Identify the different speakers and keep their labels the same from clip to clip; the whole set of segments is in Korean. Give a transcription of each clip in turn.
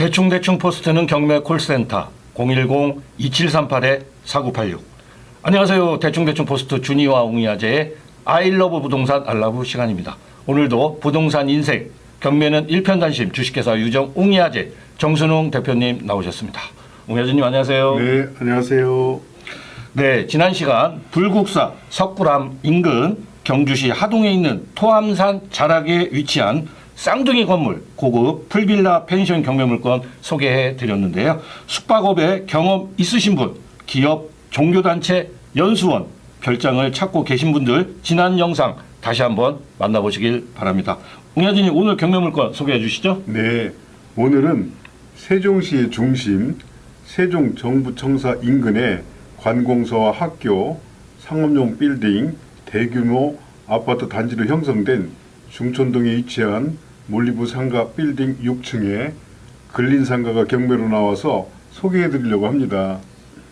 Speaker 1: 대충대충 포스트는 경매 콜센터 010-2738-4986 안녕하세요. 대충대충 포스트 준이와 웅이아재의 아이러브 부동산 알라브 시간입니다. 오늘도 부동산 인생 경매는 일편단심 주식회사 유정 웅이아재 정순웅 대표님 나오셨습니다. 웅이아재님 안녕하세요.
Speaker 2: 네, 안녕하세요.
Speaker 1: 네, 지난 시간 불국사 석굴암 인근 경주시 하동에 있는 토암산 자락에 위치한 쌍둥이 건물 고급 풀빌라 펜션 경매물건 소개해 드렸는데요. 숙박업에 경험 있으신 분, 기업, 종교단체, 연수원, 별장을 찾고 계신 분들 지난 영상 다시 한번 만나보시길 바랍니다. 웅야진님 오늘 경매물건 소개해 주시죠.
Speaker 2: 네, 오늘은 세종시의 중심 세종정부청사 인근에 관공서와 학교, 상업용 빌딩, 대규모 아파트 단지로 형성된 중촌동에 위치한 몰리부 상가 빌딩 6층에 근린 상가가 경매로 나와서 소개해 드리려고 합니다.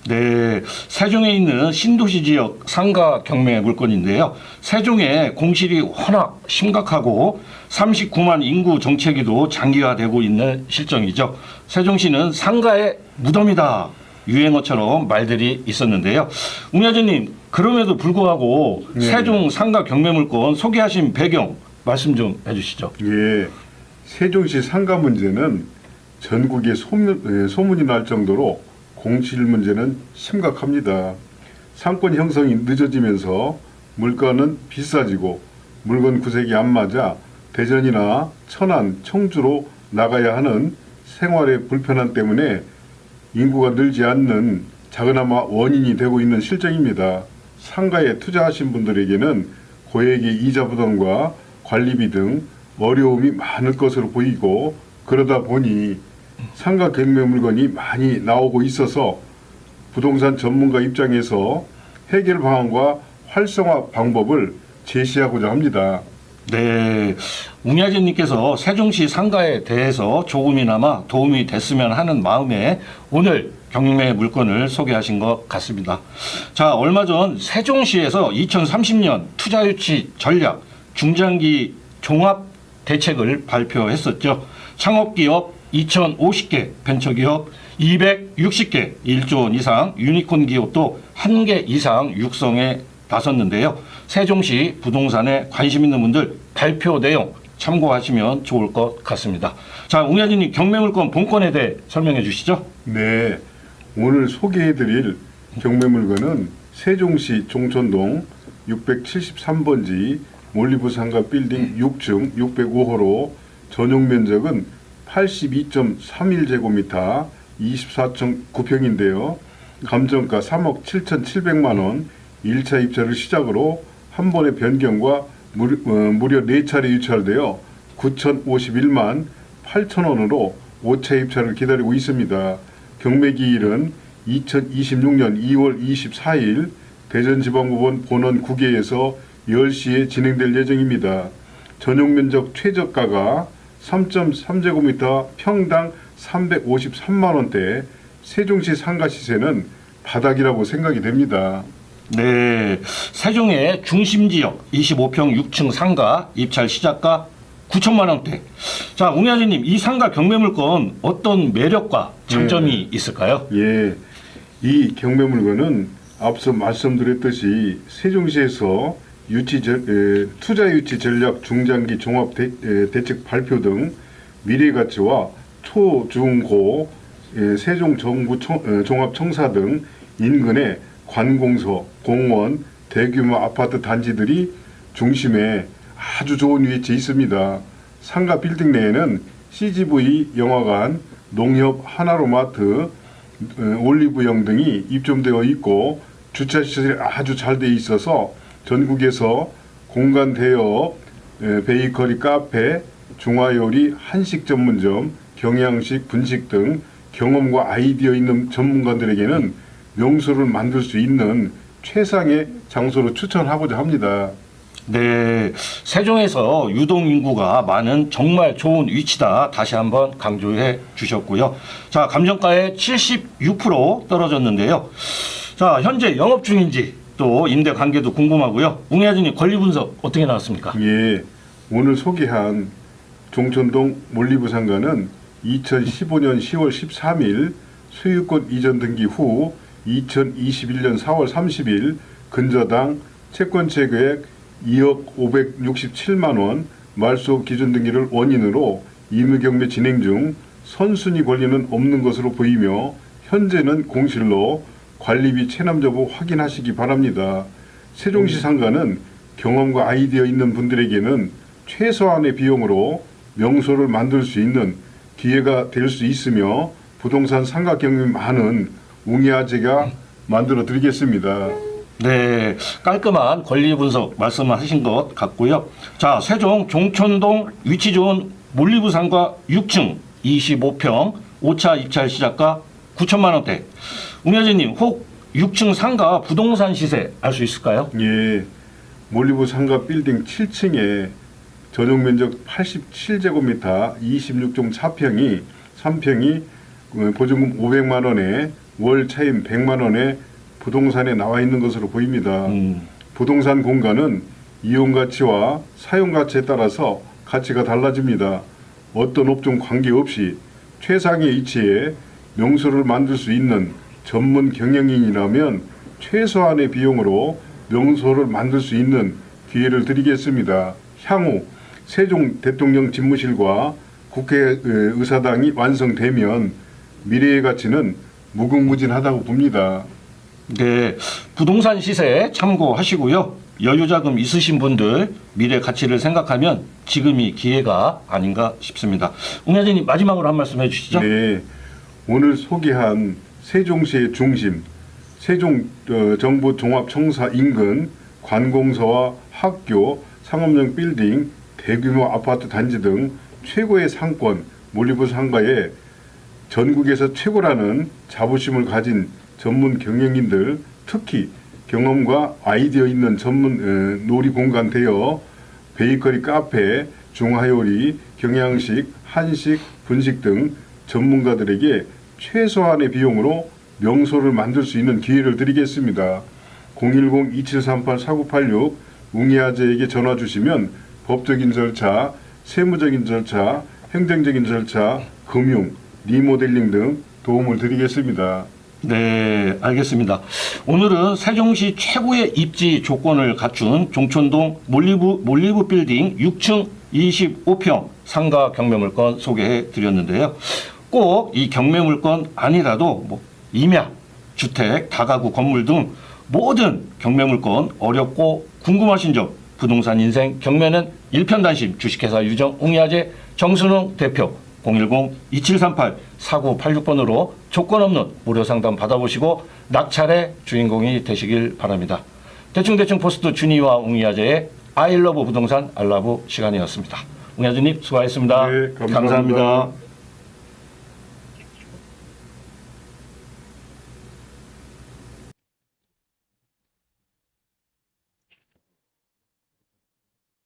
Speaker 1: 네, 세종에 있는 신도시 지역 상가 경매 물건인데요. 세종의 공실이 워낙 심각하고 39만 인구 정체기도 장기화되고 있는 실정이죠. 세종시는 상가의 무덤이다. 유행어처럼 말들이 있었는데요. 웅야진님, 그럼에도 불구하고
Speaker 2: 네.
Speaker 1: 세종 상가 경매 물건 소개하신 배경 말씀 좀 해주시죠.
Speaker 2: 예, 세종시 상가 문제는 전국에 소문, 예, 소문이 날 정도로 공실 문제는 심각합니다. 상권 형성이 늦어지면서 물건은 비싸지고 물건 구색이 안 맞아 대전이나 천안, 청주로 나가야 하는 생활의 불편함 때문에 인구가 늘지 않는 작은아마 원인이 되고 있는 실정입니다. 상가에 투자하신 분들에게는 고액의 이자 부담과 관리비 등 어려움이 많을 것으로 보이고 그러다 보니 상가 경매 물건이 많이 나오고 있어서 부동산 전문가 입장에서 해결 방안과 활성화 방법을 제시하고자 합니다.
Speaker 1: 네, 웅야진님께서 세종시 상가에 대해서 조금이나마 도움이 됐으면 하는 마음에 오늘 경매 물건을 소개하신 것 같습니다. 자, 얼마 전 세종시에서 2030년 투자 유치 전략 중장기 종합 대책을 발표했었죠. 창업기업 2,050개, 벤처기업 260개, 1조 원 이상, 유니콘 기업도 1개 이상 육성에 나섰는데요. 세종시 부동산에 관심 있는 분들 발표 내용 참고하시면 좋을 것 같습니다. 자, 웅야진님 경매물건 본건에 대해 설명해 주시죠.
Speaker 2: 네, 오늘 소개해드릴 경매 물건은 세종시 종촌동 673번지 몰리부 상가 빌딩 6층 605호로 전용 면적은 82.31제곱미터 24.9평인데요. 감정가 3억 7,700만 원, 1차 입찰을 시작으로 한 번의 변경과 무려, 어, 무려 4차례 유찰되어 9,051만 8천 원으로 5차 입찰을 기다리고 있습니다. 경매 기일은 2026년 2월 24일 대전지방법원 본원 9개에서 10시에 진행될 예정입니다. 전용 면적 최저가가 3.3제곱미터 평당 353만 원대, 세종시 상가 시세는 바닥이라고 생각이 됩니다.
Speaker 1: 네, 세종의 중심 지역 25평 6층 상가 입찰 시작가 9천만 원대. 자, 웅야진님 이 상가 경매 물건 어떤 매력과 장점이 있을까요?
Speaker 2: 예, 이 경매 물건은 앞서 말씀드렸듯이 세종시에서 유치 전- 에, 투자 유치 전략 중장기 종합 대, 에, 대책 발표 등 미래 가치와 초, 중, 고 에, 세종 정부 청, 에, 종합 청사 등 인근의 관공서, 공원, 대규모 아파트 단지들이 중심에 아주 좋은 위치에 있습니다. 상가 빌딩 내에는 CGV 영화관, 농협 하나로마트, 어, 올리브영 등이 입점되어 있고 주차 시설이 아주 잘돼 있어서 전국에서 공간 대여, 에, 베이커리 카페, 중화요리, 한식 전문점, 경양식, 분식 등 경험과 아이디어 있는 전문가들에게는 명소를 만들 수 있는 최상의 장소로 추천하고자 합니다.
Speaker 1: 네, 세종에서 유동 인구가 많은 정말 좋은 위치다 다시 한번 강조해 주셨고요. 자, 감정가의 76% 떨어졌는데요. 자, 현재 영업 중인지 또 임대 관계도 궁금하고요. 웅야진님 권리 분석 어떻게 나왔습니까?
Speaker 2: 예, 오늘 소개한 종천동 몰리부 상가는 2015년 10월 13일 소유권 이전 등기 후 2021년 4월 30일 근저당 채권채 계획 2억 567만 원 말소 기준 등기를 원인으로 임의경매 진행 중 선순위 권리는 없는 것으로 보이며 현재는 공실로 관리비 체납 여부 확인하시기 바랍니다. 세종시 상가는 경험과 아이디어 있는 분들에게는 최소한의 비용으로 명소를 만들 수 있는 기회가 될 수 있으며 부동산 상가 경험이 많은 웅이아재가 만들어 드리겠습니다.
Speaker 1: 네, 깔끔한 권리 분석 말씀하신 것 같고요. 자, 세종 종천동 위치 좋은 상가 6층 25평 5차 입찰 시작가 9천만 원대. 웅여진님, 혹 6층 상가 부동산 시세 알 수 있을까요?
Speaker 2: 예, 몰리브 상가 빌딩 7층에 전용 면적 87제곱미터 26.4평이 3평이 어, 보증금 500만 원에 월 차임 100만 원에 부동산에 나와 있는 것으로 보입니다.
Speaker 1: 음,
Speaker 2: 부동산 공간은 이용 가치와 사용 가치에 따라서 가치가 달라집니다. 어떤 업종 관계없이 최상의 위치에 명소를 만들 수 있는 전문 경영인이라면 최소한의 비용으로 명소를 만들 수 있는 기회를 드리겠습니다. 향후 세종 대통령 집무실과 국회 에, 의사당이 완성되면 미래의 가치는 무궁무진하다고 봅니다.
Speaker 1: 네, 부동산 시세 참고하시고요. 여유자금 있으신 분들 미래 가치를 생각하면 지금이 기회가 아닌가 싶습니다. 웅여진님 마지막으로 한 말씀 해주시죠.
Speaker 2: 네, 오늘 소개한 세종시의 중심, 세종 어, 정부 종합청사 인근 관공서와 학교, 상업용 빌딩, 대규모 아파트 단지 등 최고의 상권 몰리브 상가에 전국에서 최고라는 자부심을 가진 전문 경영인들, 특히 경험과 아이디어 있는 전문 어, 놀이 공간 되어 베이커리 카페, 중화요리, 경양식, 한식, 분식 등 전문가들에게 최소한의 비용으로 명소를 만들 수 있는 기회를 드리겠습니다. 010-2738-4986 웅이아재에게 전화 주시면 법적인 절차, 세무적인 절차, 행정적인 절차, 금융, 리모델링 등 도움을 드리겠습니다.
Speaker 1: 네, 알겠습니다. 오늘은 세종시 최고의 입지 조건을 갖춘 종촌동 몰리브, 몰리브 빌딩 6층 25평 상가 경매물건 소개해 드렸는데요. 꼭 이 경매 물건 아니라도 뭐 임야, 주택, 다가구 건물 등 모든 경매 물건 어렵고 궁금하신 점 부동산 인생 경매는 일편단심 주식회사 유정 웅야제 정순웅 대표 010-2738-4986번으로 조건 없는 무료 상담 받아보시고 낙찰의 주인공이 되시길 바랍니다. 대충대충 포스트 준이와 웅이야제의 아이러브 부동산 알라브 시간이었습니다. 웅야제님 수고하셨습니다.
Speaker 2: 네, 감사합니다.